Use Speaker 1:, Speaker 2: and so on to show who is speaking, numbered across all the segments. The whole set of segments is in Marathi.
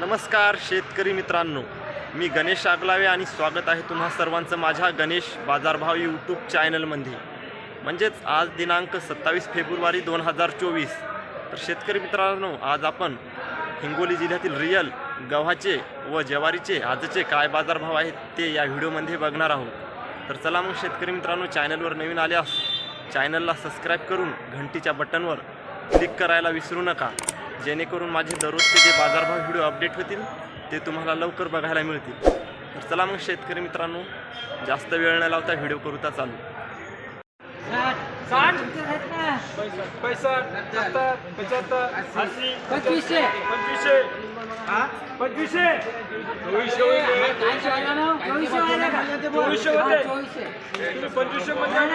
Speaker 1: नमस्कार शेतकरी मित्रांनो मी गणेश आगलावे आणि स्वागत आहे तुम्हा सर्वांचं माझ्या गणेश बाजारभाव यूट्यूब चॅनलमध्ये. म्हणजेच आज दिनांक सत्तावीस फेब्रुवारी दोन हजार चोवीस. तर शेतकरी मित्रांनो आज आपण हिंगोली जिल्ह्यातील रियल गव्हाचे व ज्वारीचे आजचे काय बाजारभाव आहेत ते या व्हिडिओमध्ये बघणार आहोत. तर चला मग शेतकरी मित्रांनो चॅनलवर नवीन आल्यास चॅनलला सबस्क्राईब करून घंटीच्या बटनवर क्लिक करायला विसरू नका. जेणेकरून माझे दररोजचे जे बाजारभाव व्हिडिओ अपडेट होतील ते तुम्हाला लवकर बघायला मिळतील. तर चला मग शेतकरी मित्रांनो जास्त वेळ न लावता व्हिडिओ करूता चालू.
Speaker 2: पंचवीसशे.
Speaker 3: पंचवीसशे. हा पंचवीसशे चोवीसशे होते चोवीसशे होते तुम्ही पंचवीसशे मध्ये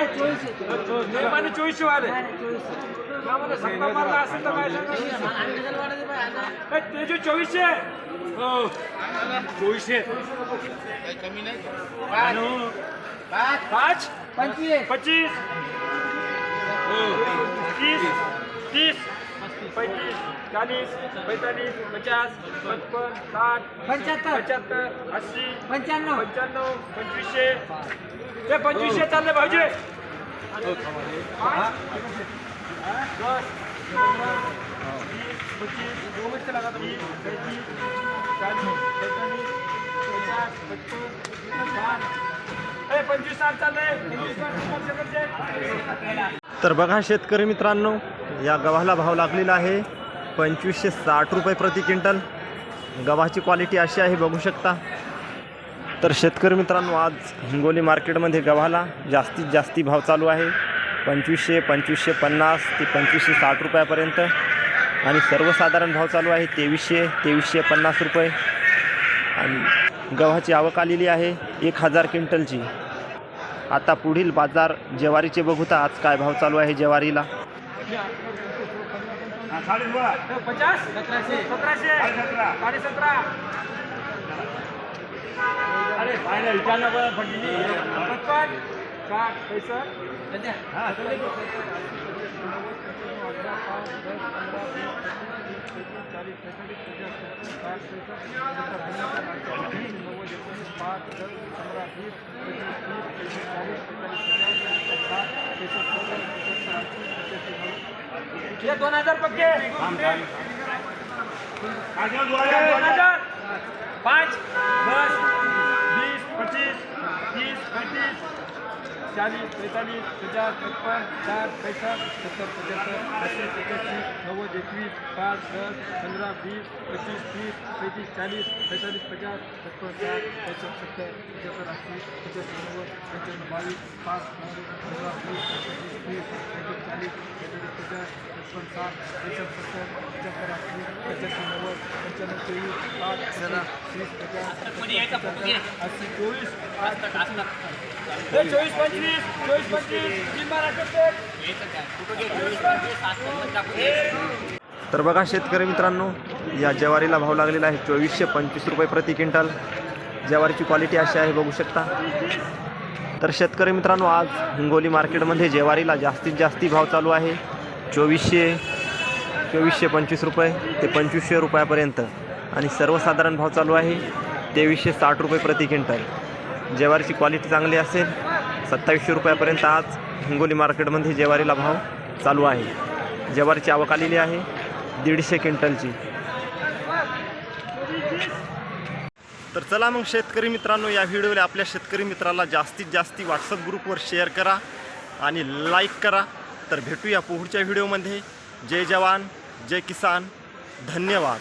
Speaker 3: नियमाने चोवीसशे वाले आम्हाला सत्ता हो पैंतीस चालीस पैंतालीस पचास पचपन साठ
Speaker 2: पंच्याहत्तर
Speaker 3: पंच्याहत्तर अस्सी
Speaker 2: पंच्याण्णव
Speaker 3: पंच्याण्णव पंचवीसशे ते पंचवीसशे चालले पाच, दस पंधरा वीस पंचवीस तीस पैंतीस चाळीस पैंतालीस पचास साठ पंचवीस साठ चालले पंचवीस साठ.
Speaker 1: तर बघा शेतकरी मित्रांनो या गव्हाला भाव लागलेला आहे पंचवीसशे साठ रुपये प्रति क्विंटल. गव्हाची क्वालिटी अशी आहे बघू शकता. तर शेतकरी मित्रांनो आज हिंगोली मार्केटमध्ये गव्हाला जास्तीत जास्ती भाव चालू आहे. पंचवीसशे पंचवीसशे पन्नास ते पंचवीसशे साठ रुपयापर्यंत. आणि सर्वसाधारण भाव चालू आहे तेवीसशे तेवीसशे पन्नास रुपये. आणि गव्हाची आवक आलेली आहे एक हजार क्विंटलची. आता पुढील बाजार ज्वारीचे बघू तर आज काय भाव चालू आहे ज्वारीला
Speaker 3: ये दोन हजार पक्के. दोन हजार. पाच. दस चाळीस बेचाळीस पचास छप्पन साठ पैसष्ट सत्तर पंच्याहत्तर अस्सी सत्याऐंशी नव्वद एकवीस पाच दस पंधरा वीस पच्चीस तीस पैतीस चाळीस पैंतालीस पचास छप्पन साठ पैसष्ट सत्तर पंच्याहत्तर अस्सी पंच्याहत्तर नव्वद पंच्याण्णव बावीस पाच पंधरा वीस पंचवीस तीस पैंतीस चाळीस पैंतालीस पचास छप्पन साठ पैसष्ट सत्तर पंच्याहत्तर अस्सी पचासी नव्वद पंच्याण्णव तेवीस पाच तीस पचास अस्सी चोवीस हे चोवीस पंचवीस चोवीस पंचवीस तीन बारा
Speaker 1: तर बघा शेतकरी मित्रांनो या ज्वारीला भाव लागलेला आहे चोवीसशे पंचवीस रुपये प्रति क्विंटल. ज्वारीची क्वालिटी अशी आहे बघू शकता. तर शेतकरी मित्रांनो आज हिंगोली मार्केटमध्ये ज्वारीला जास्तीत जास्ती भाव चालू आहे. चोवीसशे चोवीसशे पंचवीस रुपये ते पंचवीसशे रुपयापर्यंत. आणि सर्वसाधारण भाव चालू आहे तेवीसशे साठ रुपये प्रति क्विंटल. ज्वारीची क्वालिटी चांगली असेल सत्तावीसशे रुपयापर्यंत आज हिंगोली मार्केटमध्ये ज्वारीला भाव चालू आहे. ज्वारीची आवक आलेली आहे. दीडशे क्विंटलची. तर चला मग शेतकरी मित्रांनो या व्हिडिओला आपल्या शेतकरी मित्राला जास्तीत जास्ती व्हॉट्सअप ग्रुपवर शेअर करा आणि लाईक करा. तर भेटूया पुढच्या व्हिडिओमध्ये. जय जवान जय किसान. धन्यवाद.